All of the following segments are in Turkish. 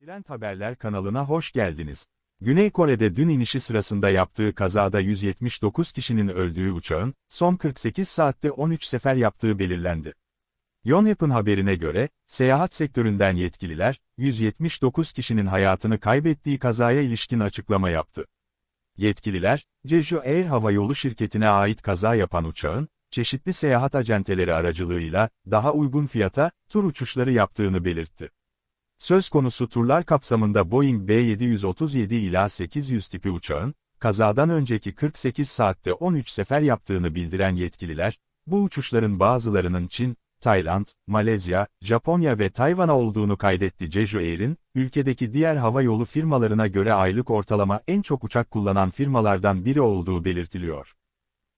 Trend Haberler kanalına hoş geldiniz. Güney Kore'de dün inişi sırasında yaptığı kazada 179 kişinin öldüğü uçağın, son 48 saatte 13 sefer yaptığı belirlendi. Yonhap'ın haberine göre, seyahat sektöründen yetkililer, 179 kişinin hayatını kaybettiği kazaya ilişkin açıklama yaptı. Yetkililer, Jeju Air Havayolu şirketine ait kaza yapan uçağın, çeşitli seyahat acenteleri aracılığıyla, daha uygun fiyata, tur uçuşları yaptığını belirtti. Söz konusu turlar kapsamında Boeing B737 ila 800 tipi uçağın, kazadan önceki 48 saatte 13 sefer yaptığını bildiren yetkililer, bu uçuşların bazılarının Çin, Tayland, Malezya, Japonya ve Tayvan'a olduğunu kaydetti. Jeju Air'in, ülkedeki diğer hava yolu firmalarına göre aylık ortalama en çok uçak kullanan firmalardan biri olduğu belirtiliyor.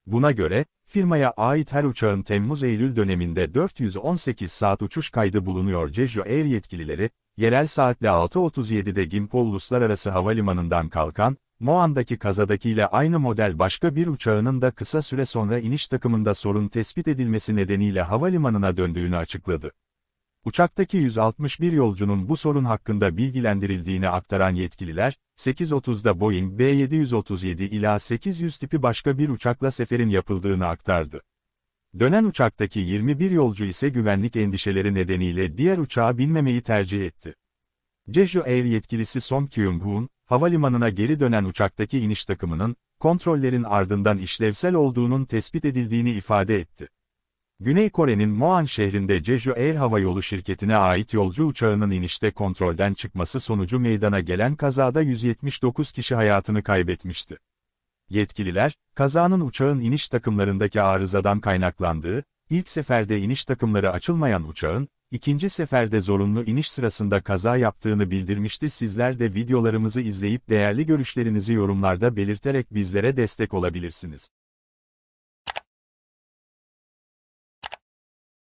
Buna göre, firmaya ait her uçağın Temmuz-Eylül döneminde 418 saat uçuş kaydı bulunuyor. Jeju Air yetkilileri, yerel saatle 6.37'de Gimpo Uluslararası Havalimanı'ndan kalkan, Moan'daki kazadakiyle aynı model başka bir uçağının da kısa süre sonra iniş takımında sorun tespit edilmesi nedeniyle havalimanına döndüğünü açıkladı. Uçaktaki 161 yolcunun bu sorun hakkında bilgilendirildiğini aktaran yetkililer, 8.30'da Boeing B737 ila 800 tipi başka bir uçakla seferin yapıldığını aktardı. Dönen uçaktaki 21 yolcu ise güvenlik endişeleri nedeniyle diğer uçağa binmemeyi tercih etti. Jeju Air yetkilisi Song Kyung-hoon, havalimanına geri dönen uçaktaki iniş takımının, kontrollerin ardından işlevsel olduğunun tespit edildiğini ifade etti. Güney Kore'nin Moan şehrinde Jeju Air Havayolu şirketine ait yolcu uçağının inişte kontrolden çıkması sonucu meydana gelen kazada 179 kişi hayatını kaybetmişti. Yetkililer, kazanın uçağın iniş takımlarındaki arızadan kaynaklandığı, ilk seferde iniş takımları açılmayan uçağın, ikinci seferde zorunlu iniş sırasında kaza yaptığını bildirmişti. Sizler de videolarımızı izleyip değerli görüşlerinizi yorumlarda belirterek bizlere destek olabilirsiniz.